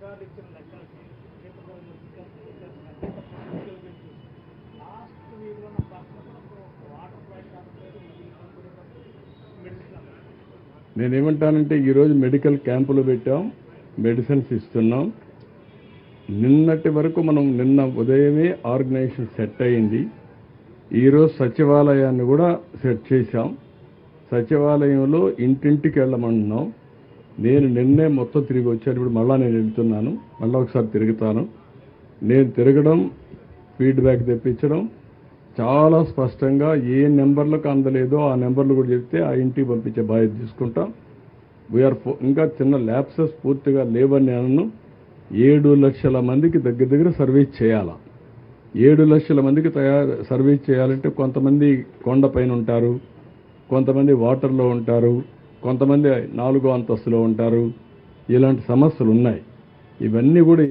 అధికారులు ఇచ్చిన లెక్కలకి last water నేనేమంటానంటే ఈరోజు మెడికల్ క్యాంపులు పెట్టాం మెడిసిన్స్ ఇస్తున్నాం. నిన్నటి వరకు మనం నిన్న ఉదయమే ఆర్గనైజేషన్ సెట్ అయింది. ఈరోజు సచివాలయాన్ని కూడా సెట్ చేశాం. సచివాలయంలో ఇంటింటికి వెళ్ళమంటున్నాం నేను నిన్నే మొత్తం తిరిగి వచ్చాను. ఇప్పుడు మళ్ళా నేను వెళ్తున్నాను. మళ్ళీ ఒకసారి తిరుగుతాను. నేను తిరగడం ఫీడ్బ్యాక్ తెప్పించడం చాలా స్పష్టంగా ఏ నెంబర్లకు అందలేదో ఆ నెంబర్లు కూడా చెప్తే ఆ ఇంటికి పంపించే బాధ్యత తీసుకుంటాం. వీఆర్ ఇంకా చిన్న ల్యాబ్సెస్ పూర్తిగా లేవని నేను ఏడు లక్షల మందికి దగ్గర దగ్గర సర్వీస్ చేయాలా? ఏడు లక్షల మందికి తయారు సర్వీస్ చేయాలంటే కొంతమంది కొండపైన ఉంటారు కొంతమంది వాటర్లో ఉంటారు కొంతమంది నాలుగో అంతస్తులో ఉంటారు. ఇలాంటి సమస్యలు ఉన్నాయి ఇవన్నీ కూడా